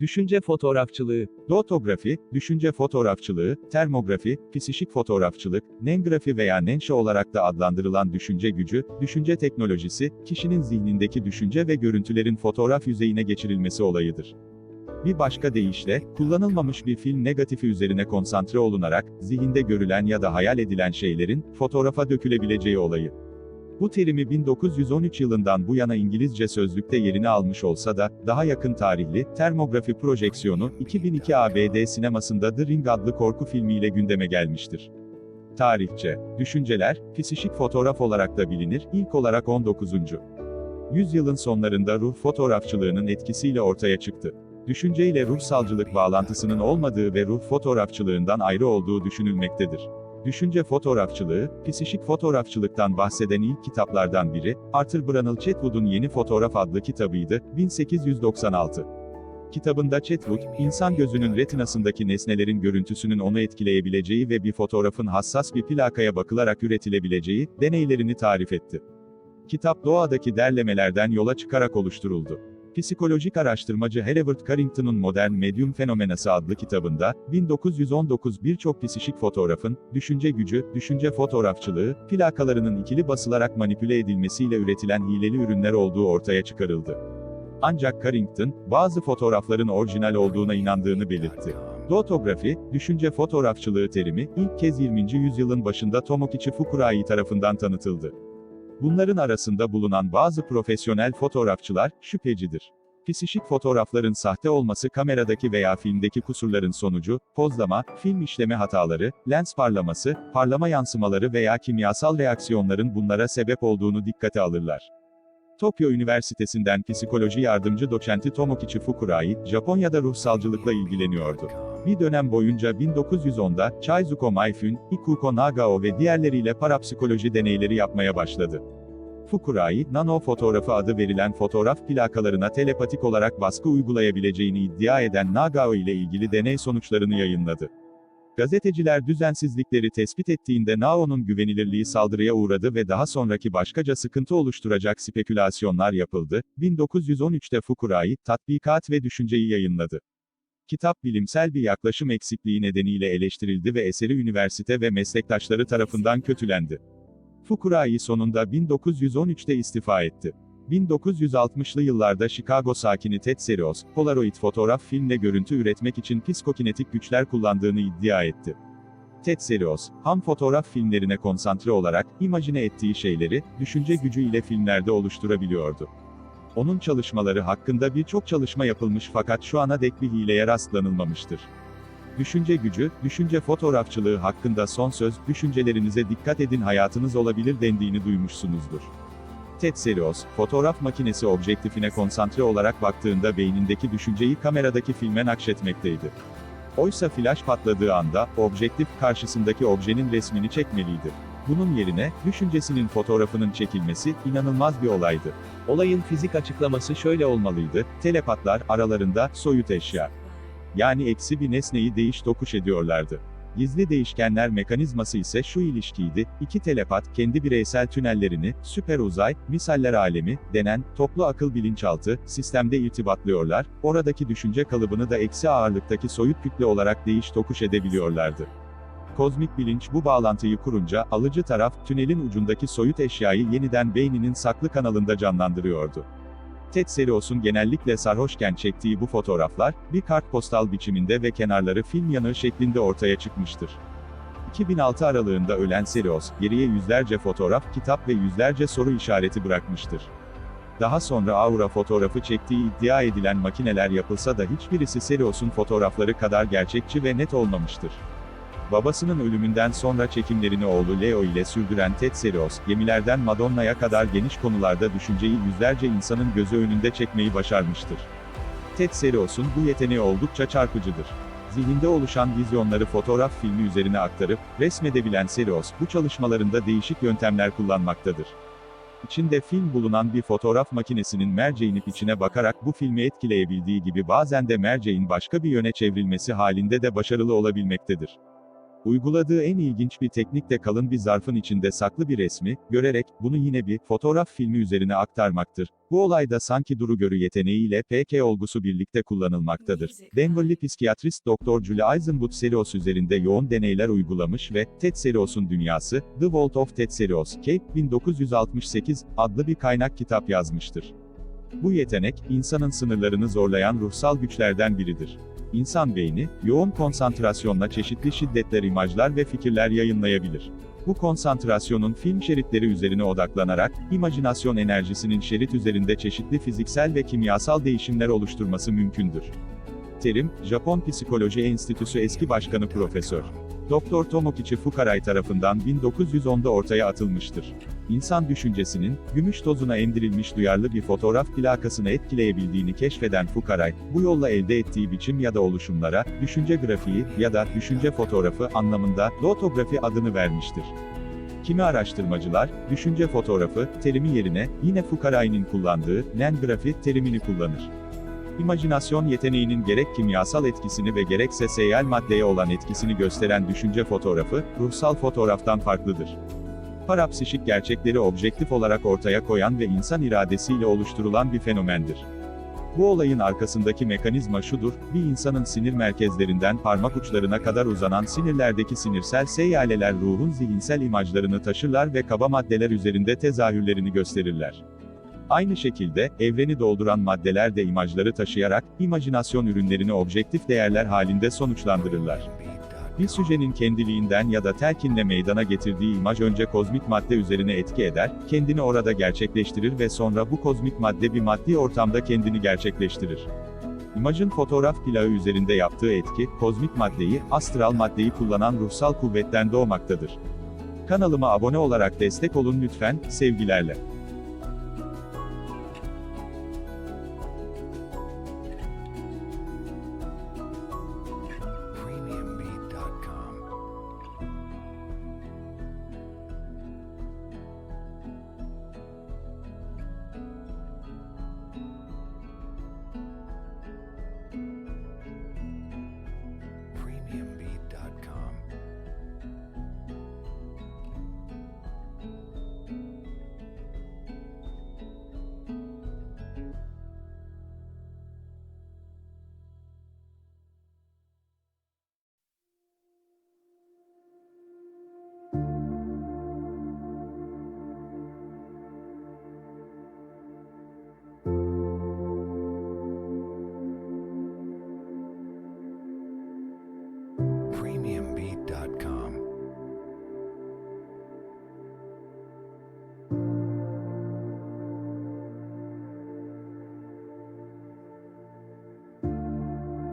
Düşünce fotoğrafçılığı, Lotografi, düşünce fotoğrafçılığı, termografi, fisişik fotoğrafçılık, nengrafi veya nenşe olarak da adlandırılan düşünce gücü, düşünce teknolojisi, kişinin zihnindeki düşünce ve görüntülerin fotoğraf yüzeyine geçirilmesi olayıdır. Bir başka deyişle, kullanılmamış bir film negatifi üzerine konsantre olunarak, zihinde görülen ya da hayal edilen şeylerin, fotoğrafa dökülebileceği olayı. Bu terimi 1913 yılından bu yana İngilizce sözlükte yerini almış olsa da, daha yakın tarihli, termografi projeksiyonu, 2002 ABD sinemasında The Ring adlı korku filmiyle gündeme gelmiştir. Tarihçe, düşünceler, fisişik fotoğraf olarak da bilinir, ilk olarak 19. Yüzyılın sonlarında ruh fotoğrafçılığının etkisiyle ortaya çıktı. Düşünceyle ruhsalcılık bağlantısının olmadığı ve ruh fotoğrafçılığından ayrı olduğu düşünülmektedir. Düşünce fotoğrafçılığı, fisişik fotoğrafçılıktan bahseden ilk kitaplardan biri, Arthur Brunel Chetwood'un Yeni Fotoğraf adlı kitabıydı, 1896. Kitabında Chetwood, insan gözünün retinasındaki nesnelerin görüntüsünün onu etkileyebileceği ve bir fotoğrafın hassas bir plakaya bakılarak üretilebileceği, deneylerini tarif etti. Kitap doğadaki derlemelerden yola çıkarak oluşturuldu. Psikolojik araştırmacı Hereward Carrington'un Modern Medium Fenomenası adlı kitabında, 1919 birçok psişik fotoğrafın, düşünce gücü, düşünce fotoğrafçılığı, plakalarının ikili basılarak manipüle edilmesiyle üretilen hileli ürünler olduğu ortaya çıkarıldı. Ancak Carrington, bazı fotoğrafların orijinal olduğuna inandığını belirtti. Lotografi, düşünce fotoğrafçılığı terimi, ilk kez 20. yüzyılın başında Tomokichi Fukurai tarafından tanıtıldı. Bunların arasında bulunan bazı profesyonel fotoğrafçılar, şüphecidir. Fisişik fotoğrafların sahte olması kameradaki veya filmdeki kusurların sonucu, pozlama, film işleme hataları, lens parlaması, parlama yansımaları veya kimyasal reaksiyonların bunlara sebep olduğunu dikkate alırlar. Tokyo Üniversitesi'nden psikoloji yardımcı doçenti Tomokichi Fukurai, Japonya'da ruhsalcılıkla ilgileniyordu. Bir dönem boyunca 1910'da, Chaizuko Maifun, Ikuko Nagao ve diğerleriyle parapsikoloji deneyleri yapmaya başladı. Fukurai, nano fotoğrafı adı verilen fotoğraf plakalarına telepatik olarak baskı uygulayabileceğini iddia eden Nagao ile ilgili deney sonuçlarını yayınladı. Gazeteciler düzensizlikleri tespit ettiğinde Nao'nun güvenilirliği saldırıya uğradı ve daha sonraki başkaca sıkıntı oluşturacak spekülasyonlar yapıldı. 1913'te Fukurai, Tatbikat ve Düşünceyi yayınladı. Kitap bilimsel bir yaklaşım eksikliği nedeniyle eleştirildi ve eseri üniversite ve meslektaşları tarafından kötülendi. Fukurai sonunda 1913'te istifa etti. 1960'lı yıllarda Chicago sakini Ted Serios, Polaroid fotoğraf filmle görüntü üretmek için psikokinetik güçler kullandığını iddia etti. Ted Serios, ham fotoğraf filmlerine konsantre olarak, imajine ettiği şeyleri, düşünce gücü ile filmlerde oluşturabiliyordu. Onun çalışmaları hakkında birçok çalışma yapılmış fakat şu ana dek bir hileye rastlanılmamıştır. Düşünce gücü, düşünce fotoğrafçılığı hakkında son söz, düşüncelerinize dikkat edin hayatınız olabilir dendiğini duymuşsunuzdur. Ted Serios, fotoğraf makinesi objektifine konsantre olarak baktığında beynindeki düşünceyi kameradaki filme nakşetmekteydi. Oysa flash patladığı anda, objektif karşısındaki objenin resmini çekmeliydi. Bunun yerine, düşüncesinin fotoğrafının çekilmesi, inanılmaz bir olaydı. olayın fizik açıklaması şöyle olmalıydı, Telepatlar, aralarında, soyut eşya. Yani eksi bir nesneyi değiş tokuş ediyorlardı. Gizli değişkenler mekanizması ise şu ilişkiydi, iki telepat, kendi bireysel tünellerini, süper uzay, misaller alemi, denen, toplu akıl bilinçaltı, sistemde irtibatlıyorlar, oradaki düşünce kalıbını da eksi ağırlıktaki soyut kütle olarak değiş tokuş edebiliyorlardı. Kozmik bilinç bu bağlantıyı kurunca, alıcı taraf, tünelin ucundaki soyut eşyayı yeniden beyninin saklı kanalında canlandırıyordu. Ted Serios'un genellikle sarhoşken çektiği bu fotoğraflar, bir kartpostal biçiminde ve kenarları film yanığı şeklinde ortaya çıkmıştır. 2006 aralığında ölen Serios, geriye yüzlerce fotoğraf, kitap ve yüzlerce soru işareti bırakmıştır. Daha sonra Aura fotoğrafı çektiği iddia edilen makineler yapılsa da hiçbirisi Serios'un fotoğrafları kadar gerçekçi ve net olmamıştır. Babasının ölümünden sonra çekimlerini oğlu Leo ile sürdüren Ted Serios, gemilerden Madonna'ya kadar geniş konularda düşünceyi yüzlerce insanın gözü önünde çekmeyi başarmıştır. Ted Serios'un bu yeteneği oldukça çarpıcıdır. Zihninde oluşan vizyonları fotoğraf filmi üzerine aktarıp, resmedebilen Serios, bu çalışmalarında değişik yöntemler kullanmaktadır. İçinde film bulunan bir fotoğraf makinesinin merceğin içine bakarak bu filmi etkileyebildiği gibi bazen de merceğin başka bir yöne çevrilmesi halinde de başarılı olabilmektedir. Uyguladığı en ilginç bir teknik de kalın bir zarfın içinde saklı bir resmi, görerek, bunu yine bir fotoğraf filmi üzerine aktarmaktır. Bu olayda sanki duru görü yeteneğiyle PK olgusu birlikte kullanılmaktadır. Denverli psikiyatrist Dr. Julie Eisenwood Serios üzerinde yoğun deneyler uygulamış ve Ted Serios'un Dünyası, The Vault of Ted Serios, Cape 1968 adlı bir kaynak kitap yazmıştır. Bu yetenek, insanın sınırlarını zorlayan ruhsal güçlerden biridir. İnsan beyni, yoğun konsantrasyonla çeşitli şiddetler imajlar ve fikirler yayınlayabilir. Bu konsantrasyonun film şeritleri üzerine odaklanarak, imajinasyon enerjisinin şerit üzerinde çeşitli fiziksel ve kimyasal değişimler oluşturması mümkündür. Terim, Japon Psikoloji Enstitüsü eski başkanı Profesör. Dr. Tomokichi Fukarai tarafından 1910'da ortaya atılmıştır. İnsan düşüncesinin, gümüş tozuna emdirilmiş duyarlı bir fotoğraf plakasını etkileyebildiğini keşfeden Fukarai, bu yolla elde ettiği biçim ya da oluşumlara, düşünce grafiği ya da düşünce fotoğrafı anlamında lotografi adını vermiştir. Kimi araştırmacılar, düşünce fotoğrafı terimi yerine yine Fukarai'nin kullandığı lengrafi terimini kullanır. İmajinasyon yeteneğinin gerek kimyasal etkisini ve gerekse seyyal maddeye olan etkisini gösteren düşünce fotoğrafı, ruhsal fotoğraftan farklıdır. Parapsişik gerçekleri objektif olarak ortaya koyan ve insan iradesiyle oluşturulan bir fenomendir. Bu olayın arkasındaki mekanizma şudur, bir insanın sinir merkezlerinden parmak uçlarına kadar uzanan sinirlerdeki sinirsel seyyaleler ruhun zihinsel imajlarını taşırlar ve kaba maddeler üzerinde tezahürlerini gösterirler. Aynı şekilde, evreni dolduran maddeler de imajları taşıyarak, imajinasyon ürünlerini objektif değerler halinde sonuçlandırırlar. Bir süjenin kendiliğinden ya da telkinle meydana getirdiği imaj önce kozmik madde üzerine etki eder, kendini orada gerçekleştirir ve sonra bu kozmik madde bir maddi ortamda kendini gerçekleştirir. İmajın fotoğraf plağı üzerinde yaptığı etki, kozmik maddeyi, astral maddeyi kullanan ruhsal kuvvetten doğmaktadır. Kanalıma abone olarak destek olun lütfen, sevgilerle.